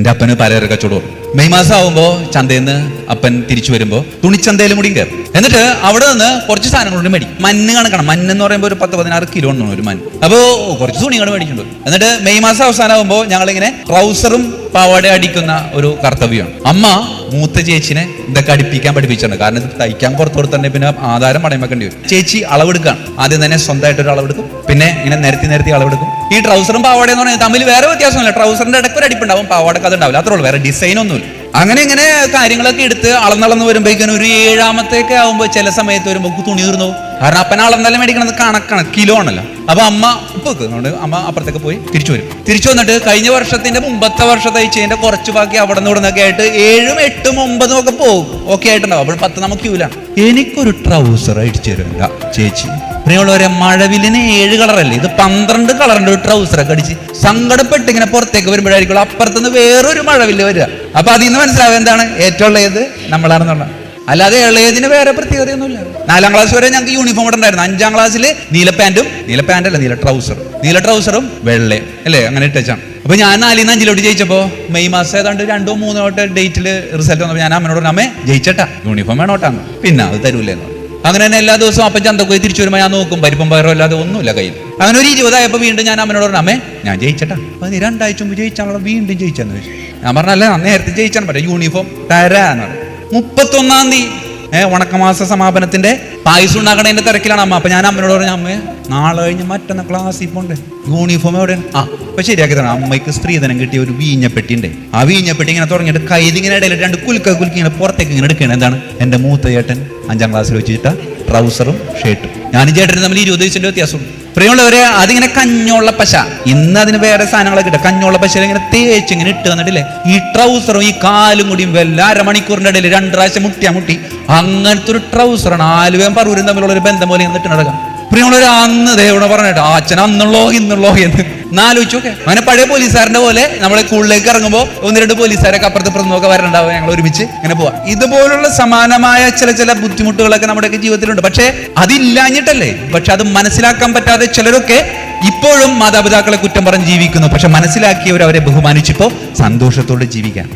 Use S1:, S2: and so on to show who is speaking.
S1: എന്റെ അപ്പന് പലചര കച്ചവടം. മെയ് മാസം ആകുമ്പോൾ ചന്തയിൽ നിന്ന് അപ്പൻ തിരിച്ചു വരുമ്പോൾ തുണിച്ചന്തയിലും കൂടി കയറും. എന്നിട്ട് അവിടെ നിന്ന് കുറച്ച് സാധനങ്ങളുണ്ട് മേടിക്കും. മഞ്ഞ് കണക്കണം. മഞ്ഞ് എന്ന് പറയുമ്പോൾ ഒരു പത്ത് പതിനാറ് കിലോ ഉണ്ടോ ഒരു മഞ്ഞ് അപ്പോൾ കുറച്ച് തുണികൾ മേടിച്ചിട്ടുണ്ട് എന്നിട്ട് മെയ് മാസം അവസാനമാകുമ്പോൾ ഞങ്ങളിങ്ങനെ ട്രൗസറും പാവാട അടിക്കുന്ന ഒരു കർത്തവ്യമാണ്. അമ്മ മൂത്ത ചേച്ചിനെ ഇതൊക്കെ അടിപ്പിക്കാൻ പഠിപ്പിച്ചിട്ടുണ്ട്. കാരണം ഇത് തയ്ക്കാൻ പുറത്തു കൊടുത്തിട്ടുണ്ടെങ്കിൽ പിന്നെ ആധാരം പണയമാക്കേണ്ടി വരും. ചേച്ചി അളവെടുക്കാണ് ആദ്യം തന്നെ സ്വന്തമായിട്ട് ഒരു അളവെടുക്കും. പിന്നെ ഇങ്ങനെ നിരത്തി നിരത്തി അളവെടുക്കും. ഈ ട്രൗസറും പാവാട എന്ന് പറയുന്നത് തമ്മിൽ വേറെ വ്യത്യാസമല്ല ട്രൗസറിന്റെ ഇടയ്ക്ക് ഒരു അടിപ്പുണ്ടാവും പാവാടക്ക് അത് ഉണ്ടാവില്ല. അത്രേ ഉള്ളൂ. വേറെ ഡിസൈൻ ഒന്നുമില്ല. അങ്ങനെ ഇങ്ങനെ കാര്യങ്ങളൊക്കെ എടുത്ത് അളന്നളന്ന് വരുമ്പോഴേക്കും ഒരു ഏഴാമത്തേക്ക് ആകുമ്പോൾ ചില സമയത്ത് വരുമ്പോൾ തുണി തീർന്നു. കാരണം അപ്പന എന്തായാലും മേടിക്കണത് കണക്കാണ് കിലോ ആണല്ലോ. അപ്പൊ അമ്മ ഉപ്പൊക്കെ അമ്മ അപ്പുറത്തേക്ക് പോയി തിരിച്ചു വരും. തിരിച്ചു വന്നിട്ട് കഴിഞ്ഞ വർഷത്തിന്റെ മുമ്പത്തെ വർഷത്തെ തയ്ച്ചതിന്റെ കുറച്ച് ബാക്കി അവിടെ നിന്ന് ഇവിടെ ആയിട്ട് ഏഴും എട്ടും ഒമ്പതും ഒക്കെ പോകും. ഓക്കെ ആയിട്ടുണ്ടാവും. അപ്പോൾ പത്ത് നമുക്ക് ക്യൂലാണ് എനിക്കൊരു ട്രൗസർ അടിച്ചു തരുന്നില്ല ചേച്ചി. പ്രിയമുള്ളവരെ മഴവിലിന് ഏഴ് കളറല്ലേ ഇത് പന്ത്രണ്ട് കളറിന്റെ ഒരു ട്രൗസറൊക്കെ അടിച്ച് സങ്കടപ്പെട്ട് ഇങ്ങനെ പുറത്തേക്ക് വരുമ്പോഴായിരിക്കും അപ്പുറത്തുനിന്ന് വേറൊരു മഴവില്ല് വരിക. അപ്പൊ അതിൽ നിന്ന് മനസ്സിലാവും എന്താണ്? ഏറ്റവും ഉള്ളത് നമ്മളാണെന്നുള്ള അല്ലാതെ ഇളയതിന് വേറെ പ്രത്യേകതയൊന്നുമില്ല. നാലാം ക്ലാസ് വരെ ഞങ്ങൾക്ക് യൂണിഫോം ഉണ്ടായിരുന്നു അഞ്ചാം ക്ലാസ്സിൽ നീല പാന്റും നീല പാന്റ് അല്ല നീല ട്രൗസർ നീല ട്രൗസറും വെള്ളയും അല്ലേ? അങ്ങനെ ഇട്ടാണ് അപ്പോൾ ഞാൻ നാലിൽ നിന്ന് അഞ്ചിലോട്ട് ജയിച്ചപ്പോൾ മെയ് മാസം ഏതാണ്ട് രണ്ടോ മൂന്നോ തൊട്ട് ഡേറ്റിൽ റിസൾട്ട് വന്നപ്പോൾ ഞാൻ അമ്മനോട് അമ്മേ ജയിച്ചട്ടാ യൂണിഫോം വേണോട്ടാന്ന്. പിന്നെ അത് തരൂലെന്ന്. അങ്ങനെ തന്നെ എല്ലാ ദിവസവും അപ്പം ചന്തക്കോയി തിരിച്ചു വരുമ്പോൾ ഞാൻ നോക്കും പരിപ്പം പയറോ അല്ലാതെ ഒന്നുമില്ല കയ്യിൽ. അങ്ങനെ ഒരു ഇരുപതായപ്പോൾ വീണ്ടും ഞാൻ അമ്മനോട് പറഞ്ഞു അമ്മേ ഞാൻ ജയിച്ചട്ടാ. അപ്പോൾ നീ രണ്ടാഴ്ച മുമ്പ് ജയിച്ചാണല്ലോ വീണ്ടും ജയിച്ചെന്ന് ചോദിച്ചു. ഞാൻ പറഞ്ഞല്ലേ നേരത്തെ ജയിച്ചാണ് പറ്റേ യൂണിഫോം തരാന്ന് പറഞ്ഞു. മുപ്പത്തൊന്നാം തീയതി ഏഹ് ഉണക്കമാസ സമാപനത്തിന്റെ പായസം ഉണ്ടാക്കണതിന്റെ തിരക്കിലാണ് അമ്മ. അപ്പൊ ഞാൻ അമ്മനോട് പറഞ്ഞു അമ്മ നാളെ കഴിഞ്ഞ് മറ്റന്ന ക്ലാസ്സിൽ പോണ്ടേ യൂണിഫോം എവിടെയാണ് ആ അപ്പൊ ശരിയാക്കി തരണം അമ്മയ്ക്ക് സ്ത്രീധനം കിട്ടിയ ഒരു വീഞ്ഞപ്പെട്ടി ഉണ്ട്. ആ വീഞ്ഞപ്പെട്ടി ഇങ്ങനെ തുടങ്ങിയിട്ട് കൈതിങ്ങനെ ഇടയിൽ രണ്ട് കുലുക്ക കുലുക്കി ഇങ്ങനെ പുറത്തേക്ക് ഇങ്ങനെ എടുക്കണം. എന്താണ്? എന്റെ മൂത്ത ചേട്ടൻ അഞ്ചാം ക്ലാസ്സിൽ വെച്ചിട്ട ട്രൗസറും ഷർട്ടും ഞാനും ചേട്ടനും തമ്മിൽ ഇരുപത് വയസ്സിന്റെ വ്യത്യാസം പ്രിയമുള്ളവരെ അതിങ്ങനെ കഞ്ഞോള്ള പശ. ഇന്ന് അതിന് വേറെ സാധനങ്ങളൊക്കെ ഇട്ട കഞ്ഞോള്ള പശ ഇങ്ങനെ തേച്ച് ഇങ്ങനെ ഇട്ട് തന്നിട്ടില്ലേ? ഈ ട്രൗസറും ഈ കാലും കൂടിയും വല്ല അരമണിക്കൂറിന്റെ ഇടയിൽ രണ്ട് മുട്ടിയാ മുട്ടി. അങ്ങനത്തെ ഒരു ട്രൗസറാണ്. ആലുവയും പറവൂരും തമ്മിലുള്ള ഒരു ബന്ധം പോലെ എന്നിട്ട് നടക്കാം പ്രിയമുള്ളവർ അന്ന് ദേവണ പറഞ്ഞിട്ട് അച്ഛൻ അന്നുള്ളോ ഇന്നുള്ളോ എന്ന്. നാലോചിച്ചു നോക്കെ. അങ്ങനെ പഴയ പോലീസുകാരന്റെ പോലെ നമ്മളെ സ്കൂളിലേക്ക് ഇറങ്ങുമ്പോൾ ഒന്ന് രണ്ട് പോലീസുകാരൊക്കെ അപ്പുറത്ത് നോക്കാൻ വരണ്ടാവും. ഞങ്ങൾ ഒരുമിച്ച് ഇങ്ങനെ പോവാം. ഇതുപോലുള്ള സമാനമായ ചില ചില ബുദ്ധിമുട്ടുകളൊക്കെ നമ്മുടെയൊക്കെ ജീവിതത്തിലുണ്ട്. പക്ഷേ അതില്ലാഞ്ഞിട്ടല്ലേ? പക്ഷെ അത് മനസ്സിലാക്കാൻ പറ്റാതെ ചിലരൊക്കെ ഇപ്പോഴും മാതാപിതാക്കളെ കുറ്റം പറഞ്ഞ് ജീവിക്കുന്നു. പക്ഷെ മനസ്സിലാക്കിയവർ അവരെ ബഹുമാനിച്ചപ്പോൾ സന്തോഷത്തോടെ ജീവിക്കാൻ.